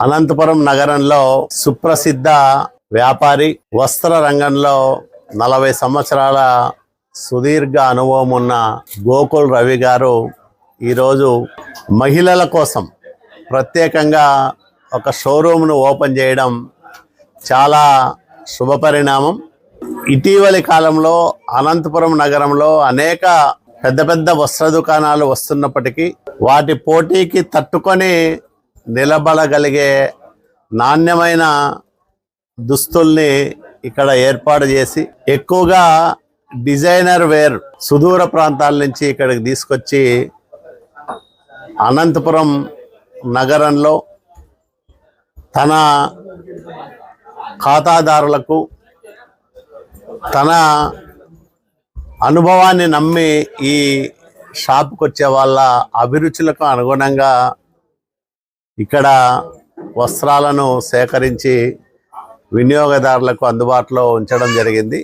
అనంతపురం నగరంలో సుప్రసిద్ధ వ్యాపారి వస్త్ర రంగంలో నలభై సంవత్సరాల సుదీర్ఘ అనుభవం ఉన్న గోకుల్ రవి గారు ఈరోజు మహిళల కోసం ప్రత్యేకంగా ఒక షోరూమ్ను ఓపెన్ చేయడం చాలా శుభపరిణామం. ఇటీవలి కాలంలో అనంతపురం నగరంలో అనేక పెద్ద పెద్ద వస్త్ర దుకాణాలు వస్తున్నప్పటికీ వాటి పోటీకి తట్టుకొని నిలబడగలిగే నాణ్యమైన దుస్తుల్ని ఇక్కడ ఏర్పాటు చేసి ఎక్కువగా డిజైనర్ వేర్ సుదూర ప్రాంతాల నుంచి ఇక్కడికి తీసుకొచ్చి అనంతపురం నగరంలో తన ఖాతాదారులకు తన అనుభవాన్ని నమ్మి ఈ షాప్కి వచ్చే వాళ్ళ అభిరుచులకు అనుగుణంగా ఇక్కడ వస్త్రాలను సేకరించి వినియోగదారులకు అందుబాటులో ఉంచడం జరిగింది.